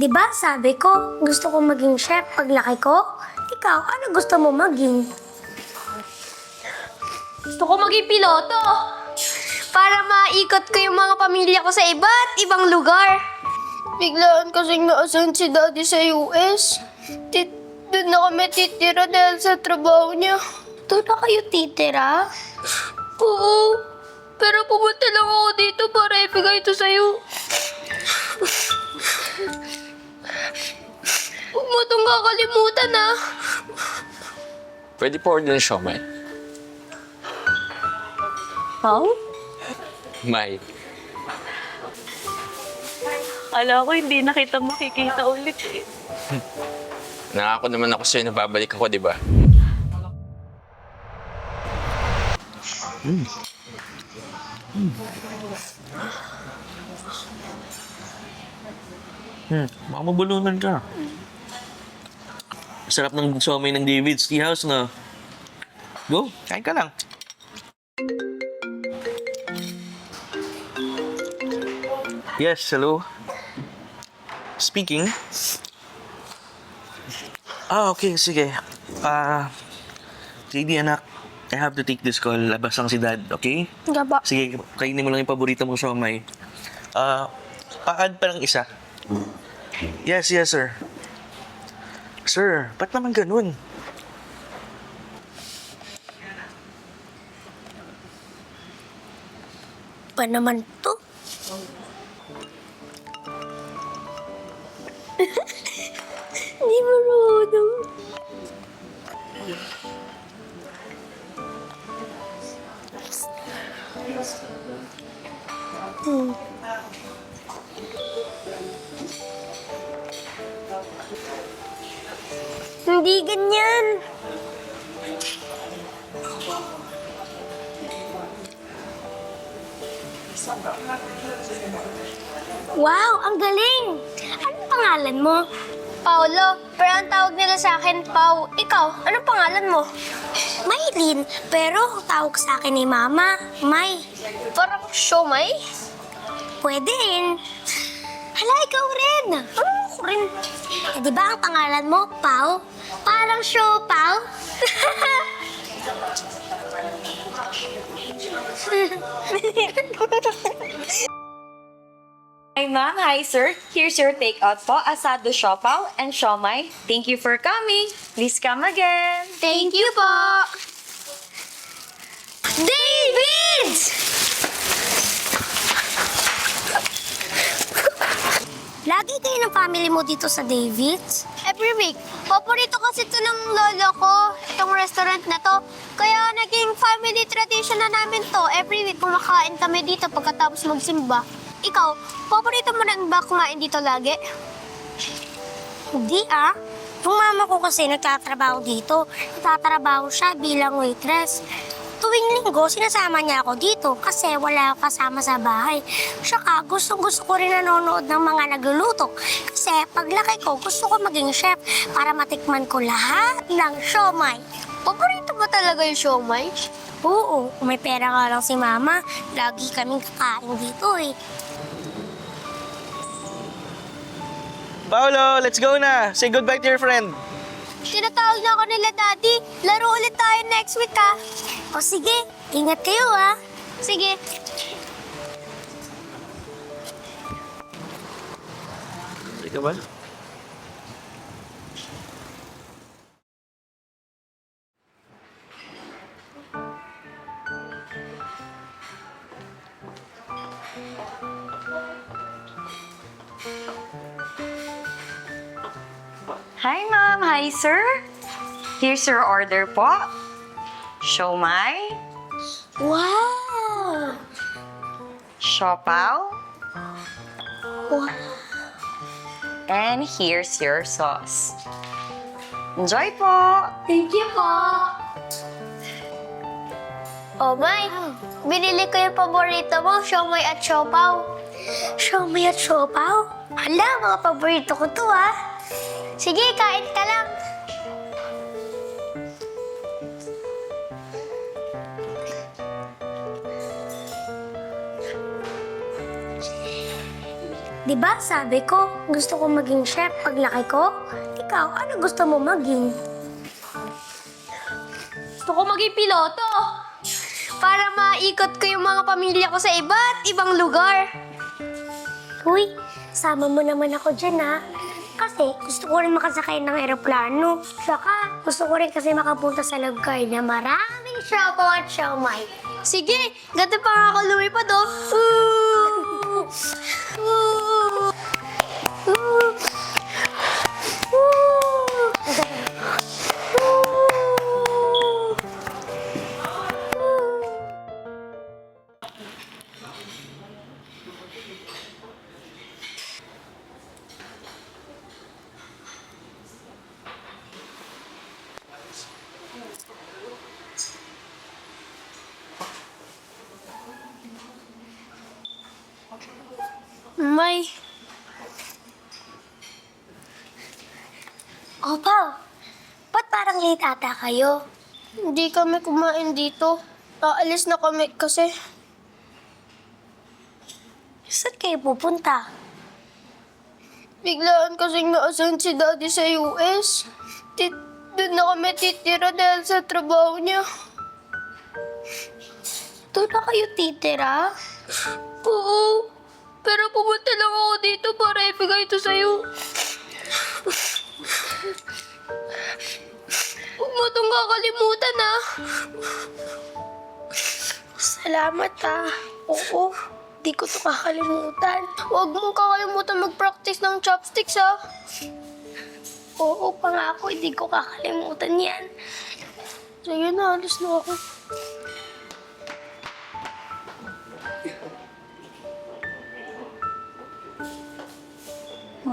Di ba sabi ko, gusto ko maging chef paglaki ko? Ikaw, ano gusto mo maging? Gusto ko maging piloto. Para maikot ko yung mga pamilya ko sa iba't ibang lugar. Biglaan kasing na-assign si Daddy sa US. Tit doon na kami titira dahil sa trabaho niya. Doon na kayo titira? Oo. Pero pumunta lang ako dito para ibigay ito sa'yo. Huwag mo itong kakalimutan ah. Pwede po order ng siomay. Pao? May. Ala ko, hindi na kita makikita ulit eh. Nangako naman ako sa'yo na babalik ako, di ba? Hmm, baka mabulunan ka. Sarap ng somay ng David's Tea House, no? Go, kain ka lang. Yes, hello. Speaking. Ah, okay, sige. Ah, JD anak, I have to take this call. Labas lang si dad, okay? Gaba. Sige, kainin mo lang yung paborito mong siomay. Ah, pa-add pa lang isa. Yes, yes, sir. Sir, ba't naman ganun? Pa naman to? Hindi ganyan. Wow, ang galing! Anong pangalan mo? Paolo, pero ang tawag nila sa akin, Pau. Ikaw, anong pangalan mo? Maylin, pero ang tawag sa akin ni Mama, May. Parang siomay? Pwede rin. Hala, ikaw rin. Ano ako rin? Eh, di ba ang pangalan mo, Pau? Parang show, Pau? Hi ma'am, hi sir. Here's your takeout po, asado siopaw and siomay. Thank you for coming. Please come again. Thank you po! Davids! Lagi kayo ng family mo dito sa David's? Every week, paborito kasi ito ng lolo ko, itong restaurant na to. Kaya naging family tradition na namin to. Every week, kumakain kami dito pagkatapos magsimba. Ikaw, paborito mo rin ba kumain dito lagi? Hindi ah. Yung mama ko kasi nagtatrabaho dito. Nagtatrabaho siya bilang waitress. Tuwing linggo, sinasama niya ako dito kasi wala ako kasama sa bahay. Saka gustong-gusto ko rin nanonood ng mga nagluluto. Kasi paglaki ko, gusto ko maging chef para matikman ko lahat ng siomay. Paborito mo talaga yung siomay? Oo, kung may pera nga lang si mama, lagi kaming kakain dito eh. Paolo, let's go na. Say goodbye to your friend. Tinatawag na ako nila daddy. Laro ulit tayo next week ha. O sige, ingat kayo ah. Sige. Ikaw ba? Sir. Here's your order po. Siomay, Wow! siopaw, Wow! and here's your sauce. Enjoy po! Thank you po. Oh, May. Binili ko yung paborito mo, siomay at siopaw. Siomay at siopaw? Hala, mga paborito ko to ah. Sige, kain ka lang. Di ba sabi ko, gusto ko maging chef pag laki ko? Ikaw, ano gusto mo maging? Gusto ko maging piloto. Para maikot ko yung mga pamilya ko sa iba't ibang lugar. Uy, sama mo naman ako dyan ha. Kasi gusto ko rin makasakay ng eroplano. Saka gusto ko rin kasi makapunta sa lugar na maraming siopaw at siomay. Sige, ganito pa nga ako lumipad oh. Ooh! Ooh! Ooh! May, Opaw, ba't parang late ata kayo? hindi kami kumain dito. Aalis na kami kasi Saan kayo pupunta? biglaan kasing na-assign si Daddy sa US. Tit doon na kami titira dahil sa trabaho niya. Doon na kayo titira? Oo. Pero pumunta lang ako dito para ibigay ito sa'yo. Huwag mo itong kakalimutan, ah. Salamat ah. Oo, di ko to kakalimutan. Huwag mong kakalimutan mag-practice ng chopsticks, ah. Oo, pangako, hindi ko kakalimutan yan. Sige na, alis na ako.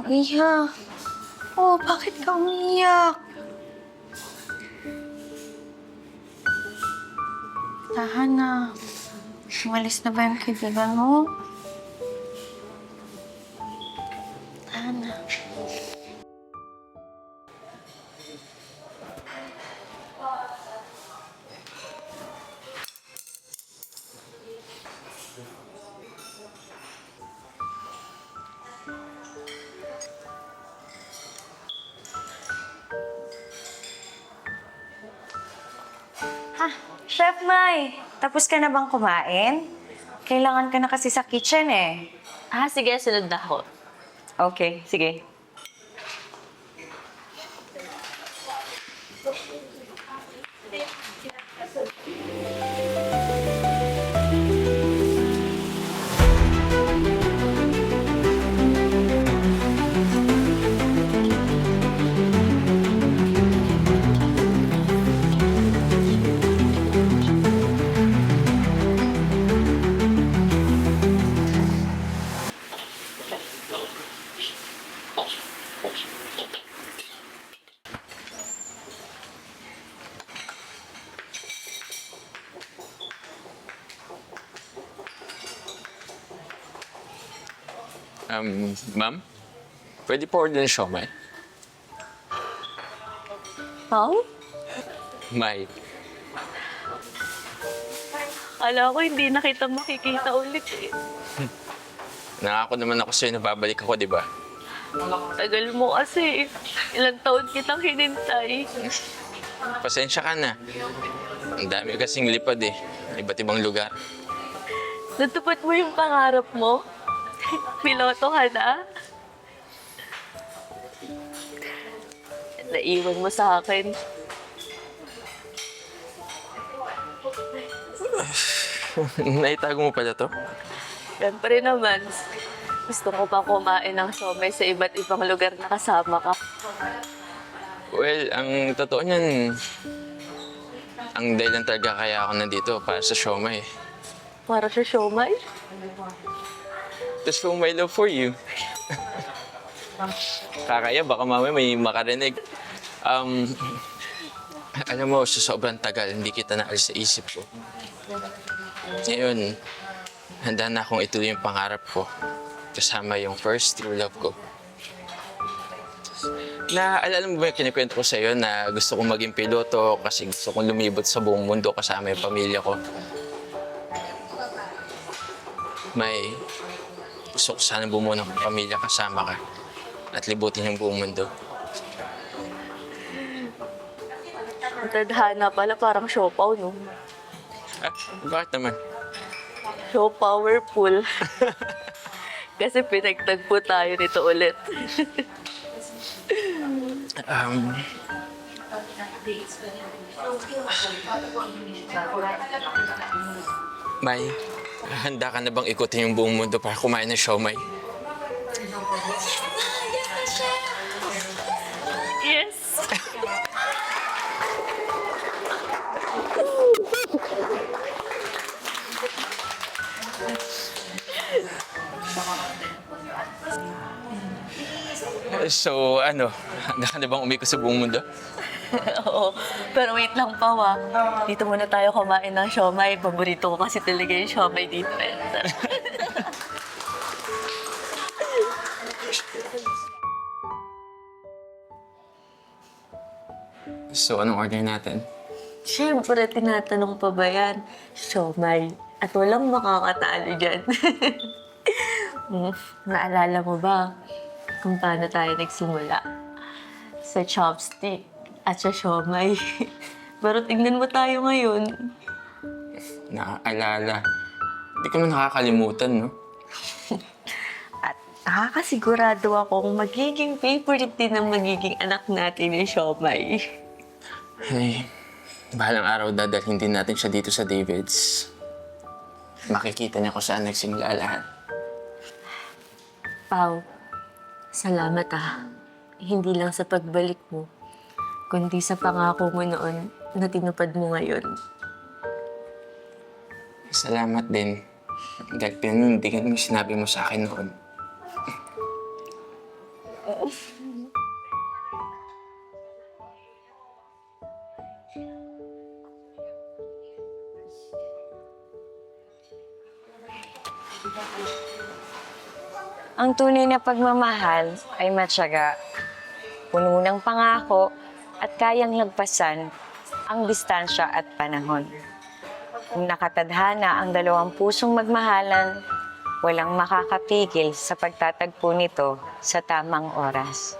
Maria. Oh, bakit ka umiyak? Tahan na. Umalis na ba yung kaibigan mo? Chef Mai, tapos ka na bang kumain? Kailangan ka na kasi sa kitchen eh. Ah, sige, sunod na ako. Okay, sige. Um, ma'am? Pwede po order ng siomay? Pao? May. Kala ko hindi na kita makikita ulit eh. Nangako naman ako sa'yo na babalik ako, di ba? Tagal mo kasi. Ilang taon kitang hinintay. Pasensya ka na. Ang dami kasing lipad eh. Iba't ibang lugar. Natupad mo yung pangarap mo? Piloto ka na? Naiwan mo sa akin. Naitago mo pala to? Siyempre naman, gusto ko pa kumain ng somay sa iba't ibang lugar na kasama ka. Well, ang totoo niyan, ang dahilan talaga kaya ako nandito para sa siomay. Para sa siomay? To show my for you. Kakaya, baka mamaya may makarinig. Um, alam mo, sa sobrang tagal, hindi kita naalis sa isip ko. Ngayon, handa na akong ituloy yung pangarap ko. Kasama yung first true love ko. Na, alala mo ba yung kinikwento ko sa'yo na gusto kong maging piloto kasi gusto kong lumibot sa buong mundo kasama yung pamilya ko. May, gusto ko sana bumuo ng pamilya kasama ka. At libutin yung buong mundo. Ang tadhana pala parang siopaw, no? Ah, bakit naman? So powerful. Kasi pinagtagpo tayo nito ulit. Um, May, handa ka na bang ikutin yung buong mundo para kumain ng siomay? yes! So, ano, handa ka na bang umiko sa buong mundo? Oo. Pero wait lang pa, wa. Dito muna tayo kumain ng siomay. Paborito ko kasi talaga yung siomay dito. Eh. So, anong order natin? Siyempre, tinatanong pa ba yan? Siomay. At walang makakatalo dyan. Hmm, Naalala mo ba kung paano tayo nagsimula? Sa chopstick at sa siomay. Pero tingnan mo tayo ngayon. Naaalala. Hindi ko na nakakalimutan, no? At nakakasigurado akong magiging favorite din ng magiging anak natin yung siomay. Ay, bahalang araw dadalhin din natin siya dito sa David's. Makikita niya kung saan nagsimula lahat. Pau, salamat ah. Hindi lang sa pagbalik mo, kundi sa pangako mo noon na tinupad mo ngayon. Salamat din. Dahil pinanindigan mo yung sinabi mo sa akin noon. Ang tunay na pagmamahal ay matyaga, puno ng pangako at kayang lagpasan ang distansya at panahon. Kung nakatadhana ang dalawang pusong magmahalan, walang makakapigil sa pagtatagpo nito sa tamang oras.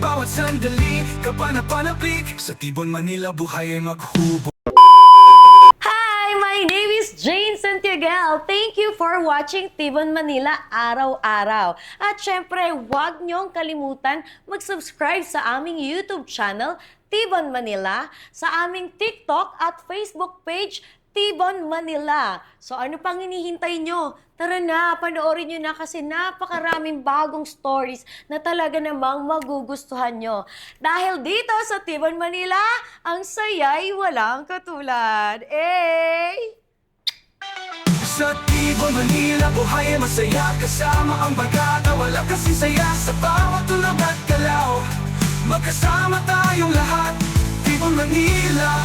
bawat sandali, kapanapanabik Sa Tibon, Manila, buhay ay maghubo Hi! My name is Jane Santiago. Thank you for watching Tibon Manila araw-araw. At syempre, huwag niyong kalimutan mag-subscribe sa aming YouTube channel, Tibon Manila, sa aming TikTok at Facebook page, Tibon Manila. So ano pang hinihintay nyo? Tara na, panoorin nyo na kasi napakaraming bagong stories na talaga namang magugustuhan nyo. Dahil dito sa Tibon Manila, ang saya'y walang katulad. Eh! Sa Tibon, Manila, buhay ay masaya Kasama ang bagata, wala kasing saya Sa bawat tulog at galaw Magkasama tayong lahat Tibon, Manila,